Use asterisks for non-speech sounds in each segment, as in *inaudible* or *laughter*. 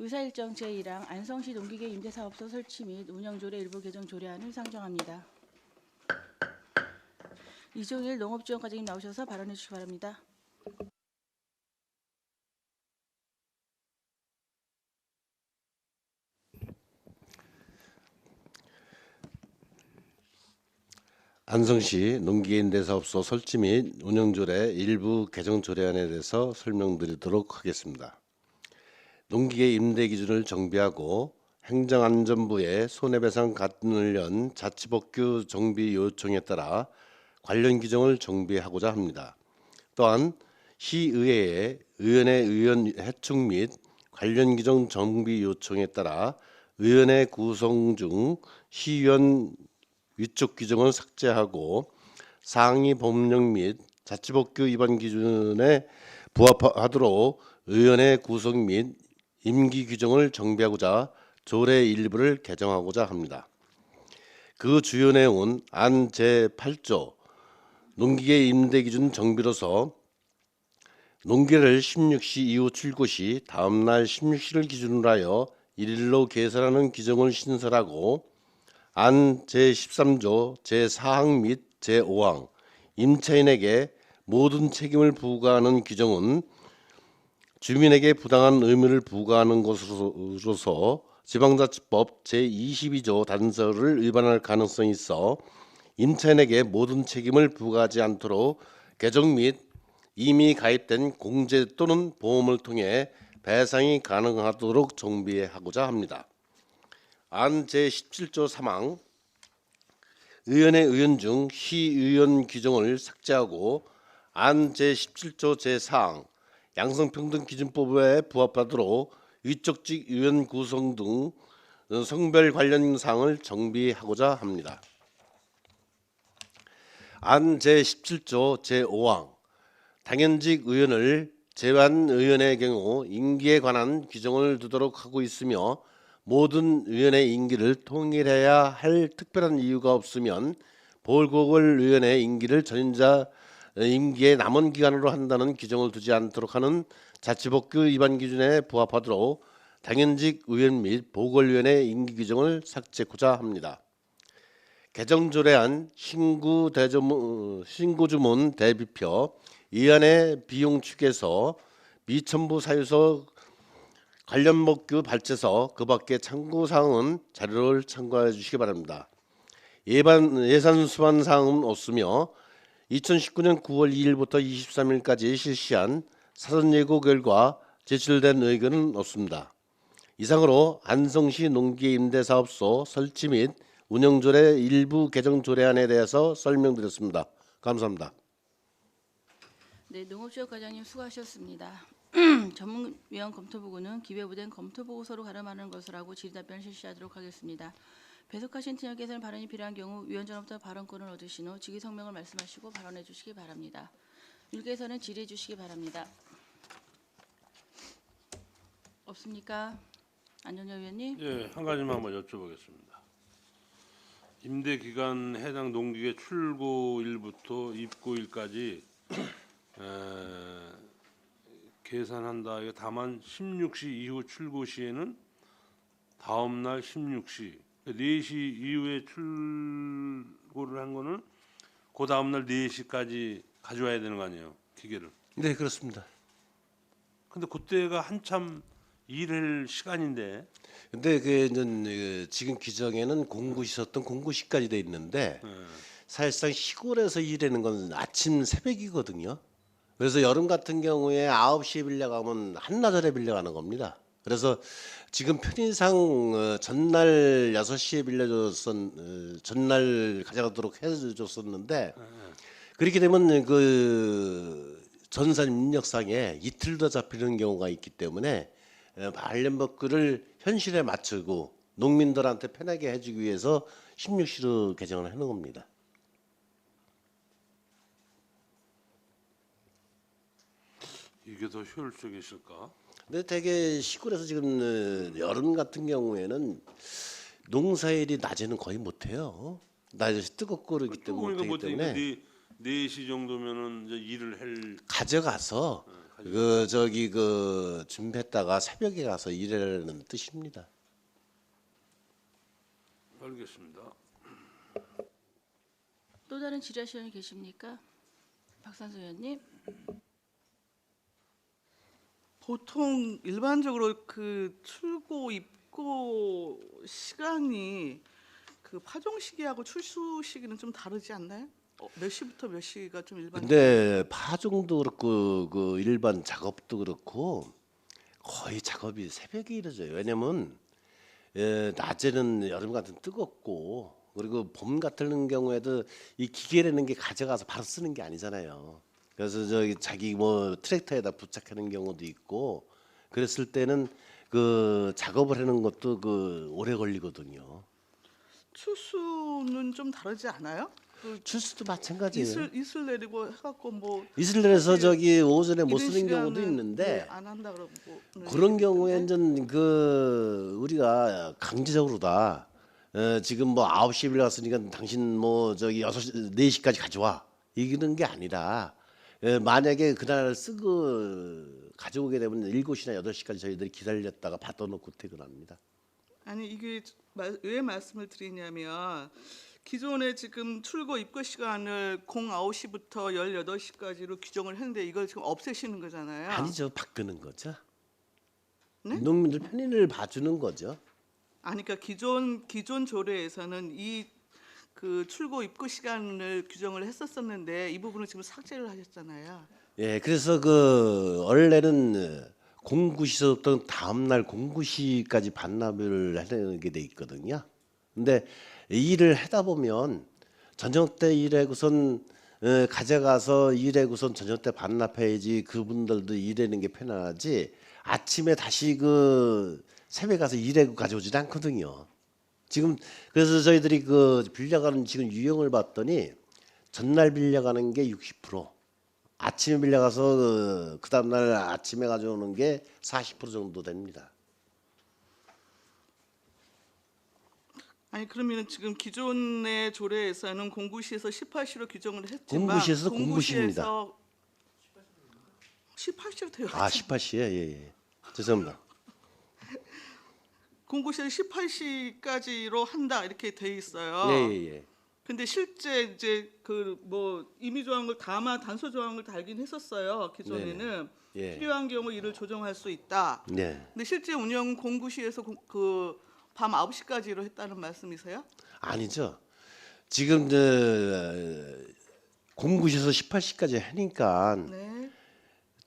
의사일정 제1항 안성시 농기계 임대사업소 설치 및 운영조례 일부 개정 조례안을 상정합니다. 이종일 농업지원과장님 나오셔서 발언해 주시기 바랍니다. 안성시 농기계임대사업소 설치 및 운영조례 일부 개정 조례안에 대해서 설명드리도록 하겠습니다. 농기계 임대 기준을 정비하고 행정안전부의 손해배상 연 자치법규 정비 요청에 따라 관련 규정을 정비하고자 합니다. 또한 시의회의 의원회 의원 해충 및 관련 규정 정비 요청에 따라 의원회 구성 중 시의원 위촉 규정을 삭제하고 상위 법령 및 자치법규 위반 기준에 부합하도록 의원회 구성 및 임기 규정을 정비하고자 조례 일부를 개정하고자 합니다. 그 주요 내용은 안 제8조 농기계 임대 기준 정비로서 농기를 16시 이후 출고 시 다음 날 16시를 기준으로 하여 일일로 계산하는 규정을 신설하고 안 제13조 제4항 및 제5항 임차인에게 모든 책임을 부과하는 규정은 주민에게 부당한 의무를 부과하는 것으로서 지방자치법 제22조 단서를 위반할 가능성이 있어 임차인에게 모든 책임을 부과하지 않도록 개정 및 이미 가입된 공제 또는 보험을 통해 배상이 가능하도록 정비하고자 합니다. 안 제17조 3항 의원의 의원 중 시의원 규정을 삭제하고 안 제17조 제4항 양성평등 기준법에 부합하도록 위촉직 의원 구성 등 성별 관련 사항을 정비하고자 합니다. 안 제17조 제5항 당연직 의원을 제외한 의원의 경우 임기에 관한 규정을 두도록 하고 있으며 모든 의원의 임기를 통일해야 할 특별한 이유가 없으면 보궐 의원의 임기를 전자 임기의 남은 기간으로 한다는 규정을 두지 않도록 하는 자치법규 위반 기준에 부합하도록 당연직 의원 및 보궐위원회 임기 규정을 삭제하고자 합니다. 개정 조례안 신구 대조문 신고주문 대비표 이안의 비용 축에서 미천부 사유서 관련 법규 발제서 그밖에 참고 사항은 자료를 참고해 주시기 바랍니다. 예반 예산 수반 사항은 없으며 2019년 9월 2일부터 23일까지 실시한 사전 예고 결과 제출된 의견은 없습니다. 이상으로 안성시 농기 임대사업소 설치 및 운영조례 일부 개정 조례안에 대해서 설명드렸습니다. 감사합니다. 네, 농업지원과장님 수고하셨습니다. *clears throat* 전문위원 검토보고는 기재부된 검토보고서로 가름하는 것을 하고 질의답변 실시하도록 하겠습니다. 배석하신 팀장께서는 발언이 필요한 경우 위원장부터 발언권을 얻으신 후 직위 성명을 말씀하시고 발언해 주시기 바랍니다. 일개서는 질의해 주시기 바랍니다. 없습니까? 안전여 위원님? 예, 한 가지만 한번 여쭤보겠습니다. 임대 기간 해당 농기계 출고일부터 입고일까지 에, 계산한다. 다만 16시 이후 출고 시에는 다음 날 16시 4시 이후에 출고를 한 거는 그 다음 날 4시까지 가져와야 되는 거 아니에요? 기계를. 네 그렇습니다. 근데 그때가 한참 일할 시간인데 근데 그 지금 규정에는 공구시였던 공구 시까지 돼 있는데 예. 사실상 시골에서 일하는 건 아침 새벽이거든요. 그래서 여름 같은 경우에 9시에 빌려가면 한나절에 빌려가는 겁니다. 그래서 지금 편의상 어, 전날 6시에 빌려줬었 어, 전날 가져가도록 해줬었는데 그렇게 되면 그 전산 입력상에 이틀 더 잡히는 경우가 있기 때문에 어, 관련 법규를 현실에 맞추고 농민들한테 편하게 해주기 위해서 16시로 개정을 해놓은 겁니다. 이게 더 효율적이실까? 근데 되게 시골에서 지금 어, 여름 같은 경우에는 농사일이 낮에는 거의 못 해요. 낮에 뜨겁고 그러기 때문에 뭐 때문에 네, 4시 정도면은 이제 일을 할 가져가서 하죠. 그 저기 그 준비했다가 새벽에 가서 일하는 뜻입니다. 알겠습니다. 또 다른 질의하시는 분 계십니까? 박산수 의원님. 보통 일반적으로 그 출고 입고 시간이 그 파종 시기하고 출수 시기는 좀 다르지 않나요? 어, 몇 시부터 몇 시가 좀 일반? 근데 파종도 그렇고 그 일반 작업도 그렇고 거의 작업이 새벽에 이루어져요. 왜냐면 예, 낮에는 여름 같은 뜨겁고 그리고 봄 같은 경우에도 이 기계라는 게 가져가서 바로 쓰는 게 아니잖아요. 그래서 저기 자기 뭐 트랙터에다 부착하는 경우도 있고 그랬을 때는 그 작업을 하는 것도 그 오래 걸리거든요. 출수는 좀 다르지 않아요? 그 출수도 마찬가지예요. 이슬 이슬 내리고 해갖고 뭐 이슬 내려서 저기 오전에 못 이른 쓰는 경우도 시간은, 있는데 네, 안 한다 그러고 그런 경우에 이제 그 우리가 강제적으로 다 어, 지금 뭐 9시에 빌려갔으니까 당신 뭐 저기 6시 4시까지 가져와 이러는 게 아니라 예, 만약에 그날 쓰고 가져오게 되면 7시나 8시까지 저희들이 기다렸다가 받아 놓고 퇴근합니다. 아니 이게 말- 왜 말씀을 드리냐면 기존에 지금 출고 입고 시간을 09시부터 18시까지로 규정을 했는데 이걸 지금 없애시는 거잖아요. 아니죠. 바꾸는 거죠. 네? 농민들 편의를 봐주는 거죠. 아니 그러니까 기존 기존 조례에서는 이 그 출고 입고 시간을 규정을 했었었는데 이 부분을 지금 삭제를 하셨잖아요. 예, 그래서 그 원래는 공구시부터 다음 날 공구시까지 반납을 하게 돼 있거든요. 근데 이 일을 하다 보면 저녁 때 일하고선 어, 가져가서 일하고선 저녁 때 반납해야지 그분들도 일하는 게 편하지 아침에 다시 그 새벽에 가서 일하고 가져오지 않거든요. 지금 그래서 저희들이 그 빌려가는 지금 유형을 봤더니 전날 빌려가는 게 60%, 아침에 빌려가서 그, 그 다음날 아침에 가져오는 게 40% 정도 됩니다. 아니 그러면은 지금 기존의 조례에서는 공구시에서 18시로 규정을 했지만 공구시에서 공구시입니다. 18시로 되어 아 18시에 예, 예. 죄송합니다. 공구시에서 18시까지로 한다 이렇게 돼 있어요. 예, 예, 예. 근데 실제 이제 그 뭐 임의 조항을 다만 단서 조항을 달긴 했었어요. 기존에는 예. 필요한 경우 이를 조정할 수 있다. 네. 근데 실제 운영 공구시에서 그밤 9시까지로 했다는 말씀이세요? 아니죠. 지금 저 공구시에서 18시까지 하니까 네.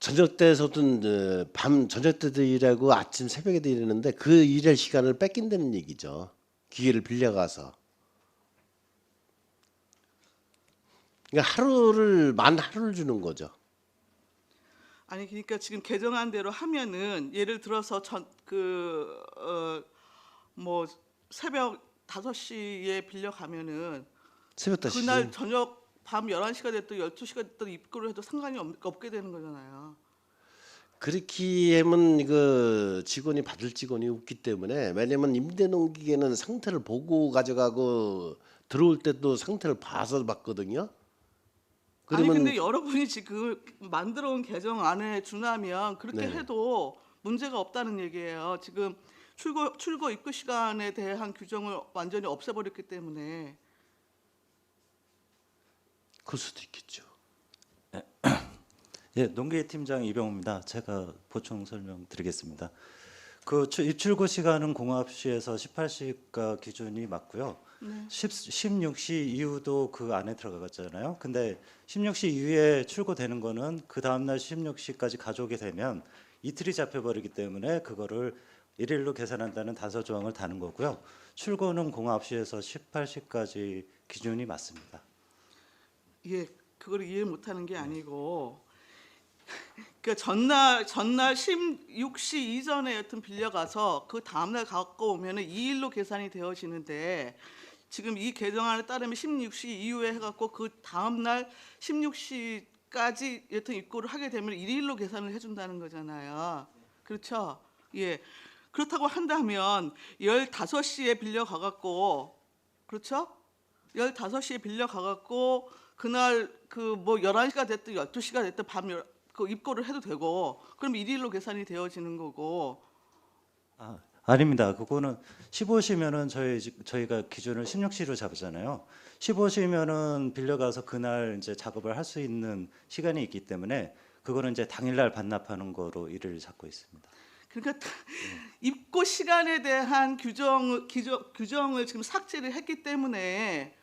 저녁 때서든 저, 밤 저녁 때도 일하고 아침 새벽에도 일하는데 그 일할 시간을 뺏긴다는 얘기죠. 기계를 빌려가서. 그러니까 하루를 만 하루를 주는 거죠. 아니 그러니까 지금 개정한 대로 하면은 예를 들어서 그, 전그어뭐 새벽 5시에 빌려 가면은 새벽 5시. 그날 저녁 밤 11시가 됐든 12시가 됐든 입고를 해도 상관이 없, 없게 되는 거잖아요. 그렇게 하면 그 직원이 받을 직원이 없기 때문에 왜냐면 임대 농기계는 상태를 보고 가져가고 들어올 때도 상태를 봐서 받거든요. 아니 근데 여러분이 지금 만들어 온 개정 안에 준하면 그렇게 네. 해도 문제가 없다는 얘기예요. 지금 출고 출고 입고 시간에 대한 규정을 완전히 없애버렸기 때문에 그럴 수도 있겠죠. *clears throat* 예, 농계 팀장 이병호입니다. 제가 보충 설명드리겠습니다. 그 추- 입출고 시간은 공합시에서 18시가 기준이 맞고요. 10, 16시 이후도 그 안에 들어가잖아요. 근데 16시 이후에 출고되는 거는 그 다음 날 16시까지 가져오게 되면 이틀이 잡혀버리기 때문에 그거를 일일로 계산한다는 단서 조항을 다는 거고요. 출고는 공합시에서 18시까지 기준이 맞습니다. 예, 그걸 이해 못하는 게 아니고, *laughs* 그러니까 전날 전날 16시 이전에 여튼 빌려가서 그 다음 날 갖고 오면은 2일로 계산이 되어지는데 지금 이 개정안에 따르면 16시 이후에 해갖고 그 다음 날 16시까지 여튼 입고를 하게 되면 1일로 계산을 해준다는 거잖아요. 그렇죠? 예. 그렇다고 한다면 15시에 빌려 가갖고 그렇죠? 15시에 빌려 가갖고 그날 그 뭐 11시가 됐든 12시가 됐든 밤 열- 그그 입고를 해도 되고 그럼 일일로 계산이 되어지는 거고 아, 아닙니다. 그거는 15시면은 저희 저희가 기준을 16시로 잡잖아요. 15시면은 빌려가서 그날 이제 작업을 할 수 있는 시간이 있기 때문에 그거는 이제 당일날 반납하는 거로 일을 잡고 있습니다. 그러니까 다- *laughs* 입고 시간에 대한 규정 규정 규정을 지금 삭제를 했기 때문에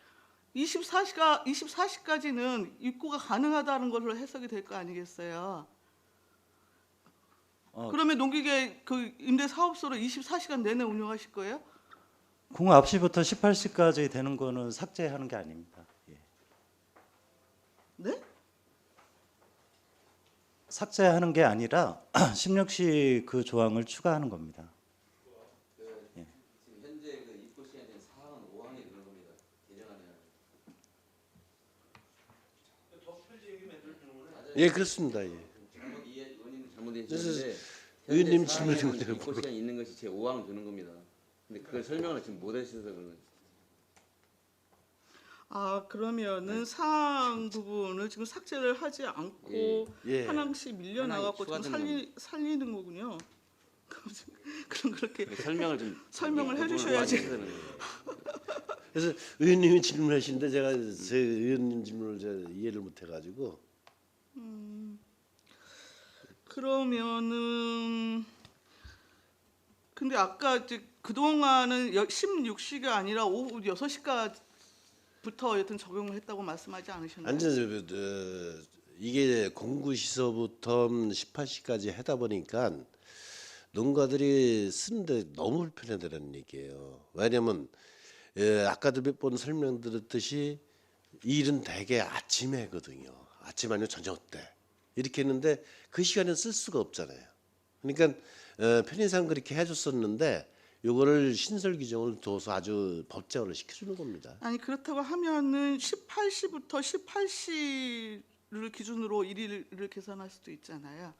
24시가 24시까지는 입고가 가능하다는 걸로 해석이 될 거 아니겠어요? 어. 그러면 농기계 그 임대 사업소를 24시간 내내 운영하실 거예요? 공업 시부터 18시까지 되는 거는 삭제하는 게 아닙니다. 예. 네? 삭제하는 게 아니라 *clears throat* 16시 그 조항을 추가하는 겁니다. 지금 현재 그 입고 시간에 대한 사항은 5항에 그런 겁니다. 개정안에. 예, 그렇습니다. 예. 그래서 의원님 질문이 뭔데요? 입고 시간 있는 것이 제 5항 두는 겁니다. 근데 그걸 설명을 지금 못 하셔서 그런. 아 그러면은 사항 부분을 지금 삭제를 하지 않고 예. 하나씩 밀려 나갖고 지금 추가되는 살리 살리는 거군요. *laughs* 그럼 그렇게 그 설명을 좀 설명을 해주셔야지. 그래서 의원님이 질문하시는데 제가 제 의원님 질문을 제가 이해를 못 해가지고 그러면은 근데 아까 이제 그동안은 16시가 아니라 오후 6시까지부터 여튼 적용을 했다고 말씀하지 않으셨나요? 완전 어, 이게 공구 시서부터 18시까지 하다 보니까 농가들이 쓰는데 너무 불편하다는 얘기예요. 왜냐면 예, 아까도 몇 번 설명드렸듯이 이 일은 대개 아침에 거든요. 아침 아니면 저녁 때 이렇게 했는데 그 시간에 쓸 수가 없잖아요. 그러니까 어, 편의상 그렇게 해줬었는데 요거를 신설 규정을 둬서 아주 법제화를 시켜주는 겁니다. 아니 그렇다고 하면은 18시부터 18시를 기준으로 일일을 계산할 수도 있잖아요.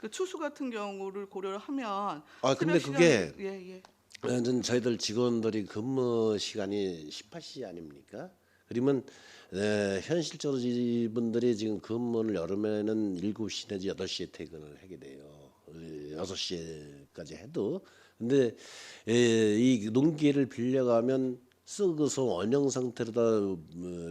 그 추수 같은 경우를 고려를 하면 아, 근데 그게 시간에- 예 예. 저희들 직원들이 근무 시간이 18시 아닙니까? 그러면 에, 현실적으로 이분들이 지금 근무를 여름에는 7시 내지 8시에 퇴근을 하게 돼요. 어, 6시까지 해도. 근데 에, 이 농기를 빌려가면 썩어서 원형 상태로다 어,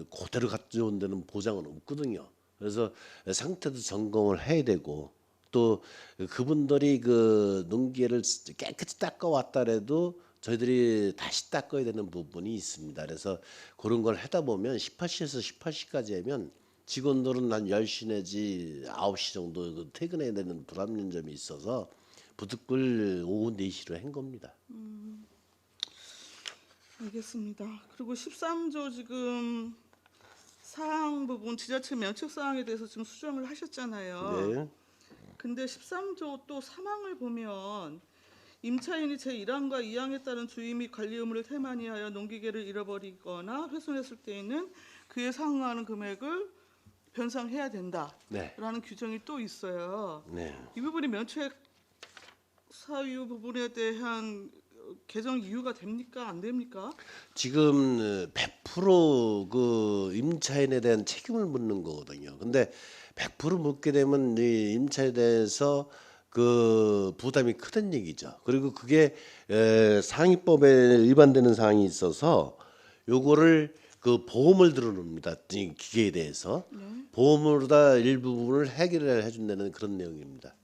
그대로 가져온 데는 보장은 없거든요. 그래서 상태도 점검을 해야 되고 또 그분들이 그 농기를 깨끗이 닦아왔다래도 저희들이 다시 닦아야 되는 부분이 있습니다. 그래서 그런 걸 하다 보면 18시에서 18시까지 하면 직원들은 한 10시 내지 9시 정도 그 퇴근해야 되는 불합리한 점이 있어서 부득불 오후 4시로 한 겁니다. 알겠습니다. 그리고 13조 지금 사항 부분 지자체 면책 사항에 대해서 지금 수정을 하셨잖아요. 네. 근데 13조 또 3항을 보면 임차인이 제1항과 2항에 따른 주의 및 관리 의무를 태만히 하여 농기계를 잃어버리거나 훼손했을 때에는 그에 상응하는 금액을 변상해야 된다라는 네. 규정이 또 있어요. 네. 이 부분이 면책 사유 부분에 대한 개정 이유가 됩니까 안 됩니까? 지금 100%그 임차인에 대한 책임을 묻는 거거든요. 근데 100% 묻게 되면 이 임차에 대해서 그 부담이 크다는 얘기죠. 그리고 그게 에, 상위법에 위반되는 사항이 있어서 요거를 그 보험을 들어놓습니다. 이 기계에 대해서 보험으로다 일부분을 해결을 해준다는 그런 내용입니다.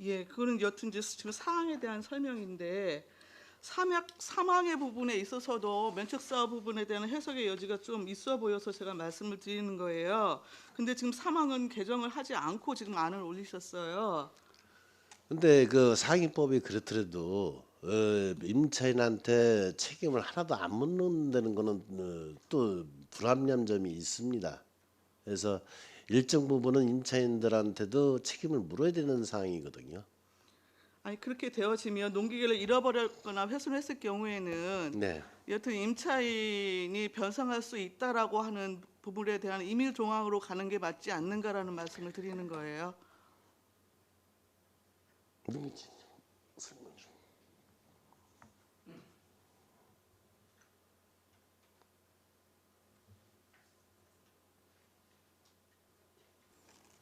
예, 그거는 여튼 이제 지금 사항에 대한 설명인데 삼약 사망의 부분에 있어서도 면책사업 부분에 대한 해석의 여지가 좀 있어 보여서 제가 말씀을 드리는 거예요. 근데 지금 사망은 개정을 하지 않고 지금 안을 올리셨어요. 근데 그 상위법이 그렇더라도 어, 임차인한테 책임을 하나도 안 묻는다는 거는 어, 또 불합리한 점이 있습니다. 그래서 일정 부분은 임차인들한테도 책임을 물어야 되는 상황이거든요. 아니 그렇게 되어지면 농기계를 잃어버렸거나 훼손했을 경우에는 네. 여튼 임차인이 변상할 수 있다라고 하는 부분에 대한 임일 조항으로 가는 게 맞지 않는가라는 말씀을 드리는 거예요.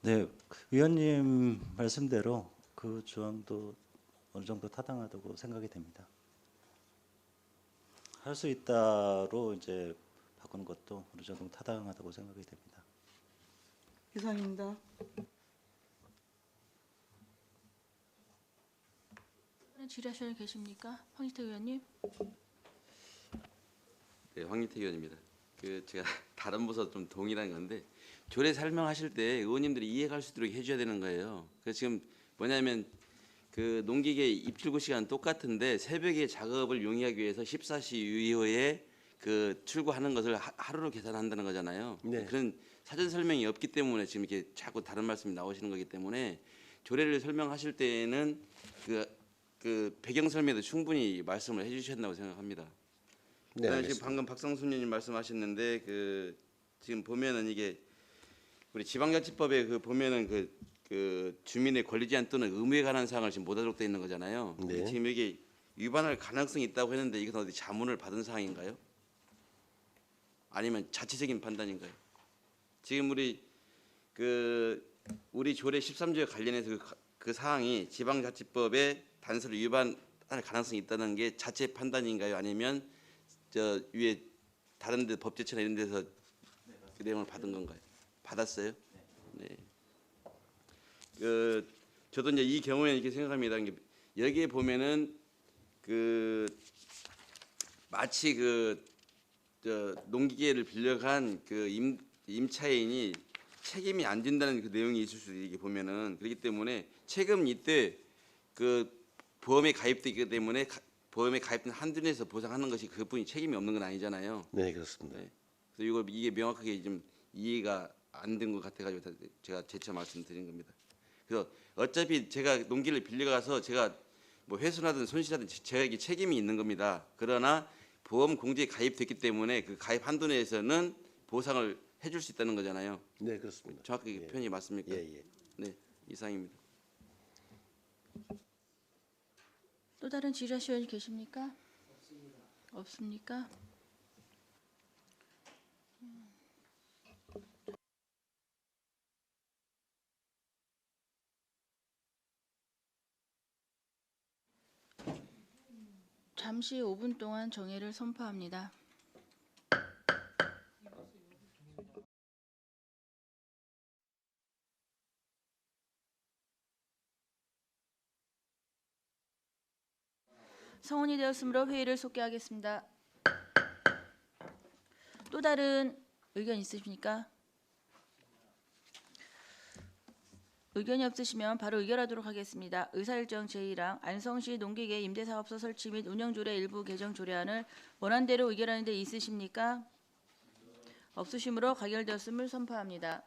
네, 위원님 말씀대로 그 조항도 어느 정도 타당하다고 생각이 됩니다. 할 수 있다로 이제 바꾸는 것도 어느 정도 타당하다고 생각이 됩니다. 이상입니다. 질의하실 분 계십니까? 황희태 의원님. 네, 황희태 의원입니다. 그 제가 *laughs* 다른 부서 좀 동일한 건데 조례 설명하실 때 의원님들이 이해할 수 있도록 해줘야 되는 거예요. 그 지금 뭐냐면 그 농기계 입출구 시간 똑같은데 새벽에 작업을 용이하기 위해서 14시 이후에 그 출구하는 것을 하- 하루로 계산한다는 거잖아요. 네. 그런 사전 설명이 없기 때문에 지금 이렇게 자꾸 다른 말씀이 나오시는 거기 때문에 조례를 설명하실 때에는 그, 그 배경 설명도 충분히 말씀을 해주셨다고 생각합니다. 네, 그다음에 알겠습니다. 지금 방금 박성순님 말씀하셨는데 그 지금 보면은 이게 우리 지방자치법에 그 보면은 그, 그 주민의 권리 제한 또는 의무에 관한 사항을 지금 못 하도록 돼 있는 거잖아요. 네. 지금 여기 위반할 가능성이 있다고 했는데 이건 어디 자문을 받은 사항인가요? 아니면 자체적인 판단인가요? 지금 우리 그 우리 조례 13조에 관련해서 그, 가- 그 사항이 지방자치법에 단서를 위반할 가능성이 있다는 게 자체 판단인가요? 아니면 저 위에 다른 데 법제처나 이런 데서 그 내용을 받은 건가요? 받았어요? 네. 그 저도 이제 이 경우에 이렇게 생각합니다. 여기에 보면은 그 마치 그 저 농기계를 빌려간 그 임, 임차인이 책임이 안 진다는 그 내용이 있을 수도 이게 보면은 그렇기 때문에 최근 이때 그 보험에 가입되기 때문에 가- 보험에 가입된 한두 내에서 보상하는 것이 그분이 책임이 없는 건 아니잖아요. 네, 그렇습니다. 네. 그래서 이거 이게 명확하게 좀 이해가 안 된 것 같아가지고 다- 제가 재차 말씀드린 겁니다. 그래서 어차피 제가 농기를 빌려가서 제가 뭐 훼손하든 손실하든 제- 제가 책임이 있는 겁니다. 그러나 보험 공제에 가입됐기 때문에 그 가입 한도 내에서는 보상을 해줄 수 있다는 거잖아요. 네, 그렇습니다. 정확하게 예. 표현이 맞습니까? 예, 예. 네, 이상입니다. 또 다른 질의하실 분 계십니까? 없습니까? 잠시 5분 동안 정회를 선포합니다. 성원이 되었으므로 회의를 속개하겠습니다. 또 다른 의견 있으십니까? 의견이 없으시면 바로 의결하도록 하겠습니다. 의사일정 제1항 안성시 농기계 임대사업소 설치 및 운영조례 일부 개정 조례안을 원안대로 의결하는 데 있으십니까? 없으시므로 가결되었음을 선포합니다.